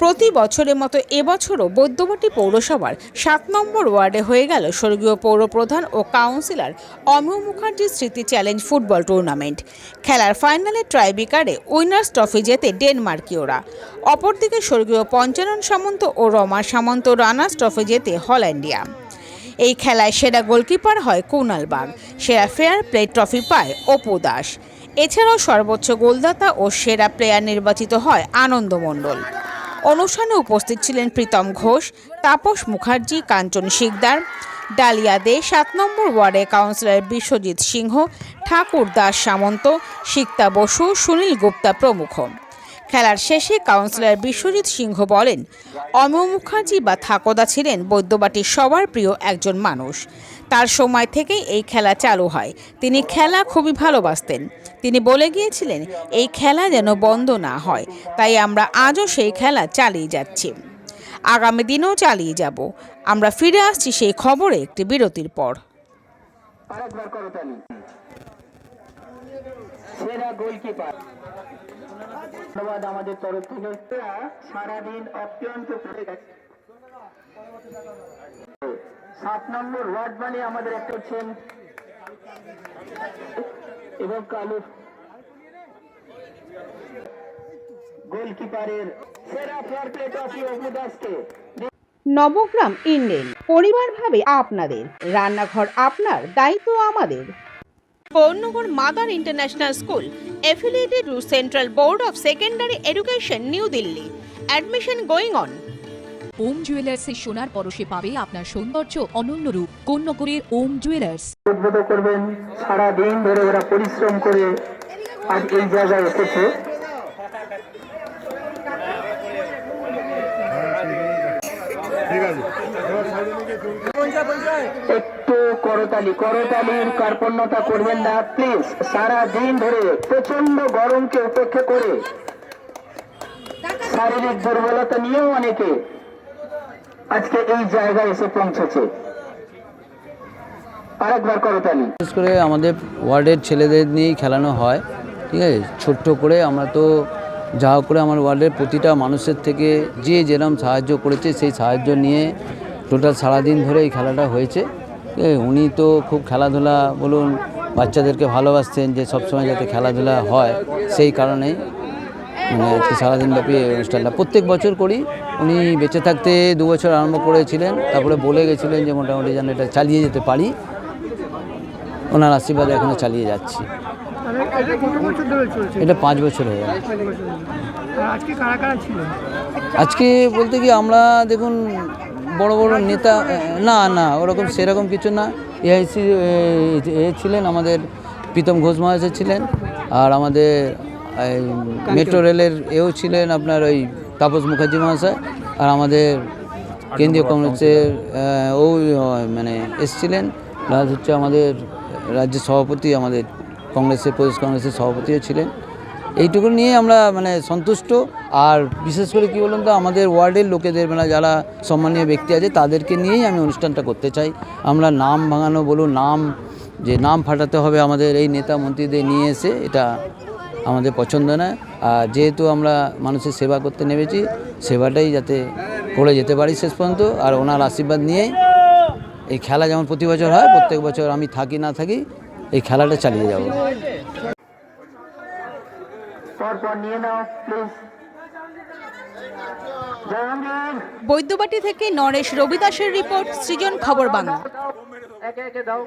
প্রতি বছরের মতো এবছরও বৈদ্যবাটি পৌরসভার সাত নম্বর ওয়ার্ডে হয়ে গেল স্বর্গীয় পৌরপ্রধান ও কাউন্সিলর অমিয় মুখার্জি স্মৃতি চ্যালেঞ্জ ফুটবল টুর্নামেন্ট। খেলার ফাইনালে ট্রাইবিকারে উইনার্স ট্রফি জেতে ডেনমার্কীয়রা। অপরদিকে স্বর্গীয় পঞ্চানন সামন্ত ও রমা সামন্ত রানার্স ট্রফি জেতে হল্যান্ডিয়া। এই খেলায় সেরা গোলকিপার হয় কুনাল বাগ। সেরা ফেয়ার প্লে ট্রফি পায় অপু দাস। এছাড়াও সর্বোচ্চ গোলদাতা ও সেরা প্লেয়ার নির্বাচিত হয় আনন্দ মণ্ডল। অনুষ্ঠানে উপস্থিত ছিলেন প্রীতম ঘোষ, তাপস মুখার্জি, কাঞ্চন শিকদার, ডালিয়া দে, সাত নম্বর ওয়ার্ডে কাউন্সিলর বিশ্বজিৎ সিংহ, ঠাকুর দাস সামন্ত সিক্তা বসু, সুনীল গুপ্তা প্রমুখ। খেলার শেষে কাউন্সিলর বিশ্বজিৎ সিংহ বলেন অমিয় মুখার্জি বা থাকোদা ছিলেন বৈদ্যবাটির সবার প্রিয় একজন মানুষ। তার সময় থেকেই এই খেলা চালু হয়। তিনি খেলা খুবই ভালোবাসতেন। তিনি বলে গিয়েছিলেন, এই খেলা যেন বন্ধ না হয়, তাই আমরা আজও সেই খেলা চালিয়ে যাচ্ছি। আগামী দিনেও চালিয়ে যাব। আমরা ফিরে আসছি সেই খবরে একটি বিরতির পর। সারাদিন অত্যন্ত সাত নম্বর ওয়ার্ড মানে আমাদের একটা হচ্ছেন এবং কালু গোলকিপারের সেরা ফেয়ার প্লে ট্রফি অপু দাসকে নবগ্রাম ইন্ডেন পরিবার ভাবে আপনাদের রান্নাঘর আপনার দায়িত্ব আমাদের। Pouranagar mother international school affiliated to central board of secondary education new Delhi admission going on Om জুয়েলার্সের সোনার পরশে পাবে আপনার সৌন্দর্য অনন্য রূপ। কোন্নগরের ওম জুয়েলার্স উদ্বোধ করবেন সারা দিন ধরে ওরা পরিশ্রম করে আজ এই জায়গায় এসেছে। একটু করতালি, করতালির কার্পণ্যতা করবেন না প্লিজ সারা দিন ধরে প্রচণ্ড গরমকে উপেক্ষা করে। শারীরিক দুর্বলতা নিয়েও অনেকে আজকে এই জায়গায় এসে পৌঁছেছে। বিশেষ করে আমাদের ওয়ার্ডের ছেলেদের নিয়েই খেলানো হয়, ঠিক আছে? ছোট্ট করে আমরা তো যা করে আমার ওয়ার্ডের প্রতিটা মানুষের থেকে যে যেরকম সাহায্য করেছে, সেই সাহায্য নিয়ে টোটাল সারাদিন ধরে এই খেলাটা হয়েছে? উনি তো খুব খেলাধুলা, বলুন, বাচ্চাদেরকে ভালোবাসতেন যে সবসময় যাতে খেলাধুলা হয়, সেই কারণেই আজকে সারাদিন ব্যাপী এই অনুষ্ঠানটা। প্রত্যেক বছর করি। উনি বেঁচে থাকতে দু বছর আরম্ভ করেছিলেন। তারপরে বলে গেছিলেন যে মোটামুটি যেন এটা চালিয়ে যেতে পারি। ওনার আশীর্বাদে এখনও চালিয়ে যাচ্ছি। এটা পাঁচ বছর হয়ে গেল। আজকে বলতে কি আমরা দেখুন, বড় বড় নেতা, না না, ওরকম সেরকম কিছু না। এআইসি এ ছিলেন আমাদের প্রীতম ঘোষ মহাশয় ছিলেন। আর আমাদের মেট্রো রেলের এও ছিলেন আপনার ওই তাপস মুখার্জি মহাশয় আর আমাদের কেন্দ্রীয় কংগ্রেসের ও মানে এসছিলেন। প্লাস হচ্ছে আমাদের রাজ্য সভাপতি, আমাদের কংগ্রেসের, প্রদেশ কংগ্রেসের সভাপতিও ছিলেন। এইটুকু নিয়ে আমরা মানে সন্তুষ্ট। আর বিশেষ করে কী বলুন তো, আমাদের ওয়ার্ডের লোকেদের মানে যারা সম্মানীয় ব্যক্তি আছে, তাদেরকে নিয়েই আমি অনুষ্ঠানটা করতে চাই। আমরা নাম ভাঙানো বলুন, নাম, যে নাম ফাটাতে হবে আমাদের এই নেতা মন্ত্রীদের নিয়ে এসে, এটা আমাদের পছন্দ না। আর যেহেতু আমরা মানুষের সেবা করতে নেমেছি সেবাটাই যাতে করে যেতে পারি শেষ পর্যন্ত। আর ওনার আশীর্বাদ নিয়েই এই খেলা যেমন প্রতি বছর হয় প্রত্যেক বছর আমি থাকি না থাকি এই খেলাটা চালিয়ে যাব। বৈদ্যবাটি থেকে নরেশ রবিদাসের রিপোর্ট সৃজন খবর বাংলা। একে একে দাও।